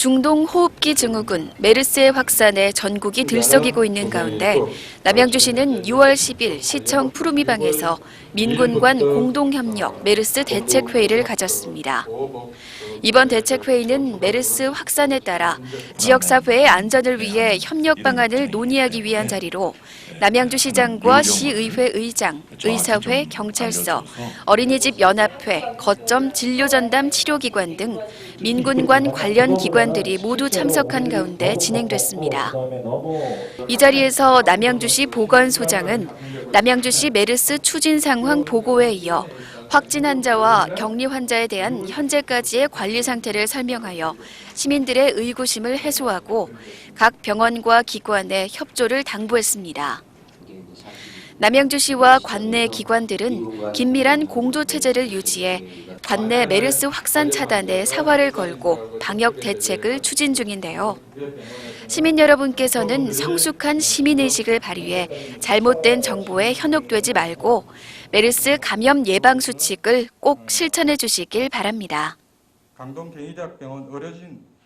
중동 호흡기 증후군 메르스의 확산에 전국이 들썩이고 있는 가운데 남양주시는 6월 10일 시청 푸르미방에서 민군관 공동협력 메르스 대책회의를 가졌습니다. 이번 대책회의는 메르스 확산에 따라 지역사회의 안전을 위해 협력 방안을 논의하기 위한 자리로 남양주 시장과 시의회 의장, 의사회, 경찰서, 어린이집 연합회, 거점 진료전담 치료기관 등 민군관 관련 기관들이 모두 참석한 가운데 진행됐습니다. 이 자리에서 남양주시 보건소장은 남양주시 메르스 추진 상황 보고에 이어 확진 환자와 격리 환자에 대한 현재까지의 관리 상태를 설명하여 시민들의 의구심을 해소하고 각 병원과 기관의 협조를 당부했습니다. 남양주 시와 관내 기관들은 긴밀한 공조 체제를 유지해 관내 메르스 확산 차단에 사활을 걸고 방역 대책을 추진 중인데요. 시민 여러분께서는 성숙한 시민 의식을 발휘해 잘못된 정보에 현혹되지 말고 메르스 감염 예방 수칙을 꼭 실천해 주시길 바랍니다. 강동 경희대학병원 의료진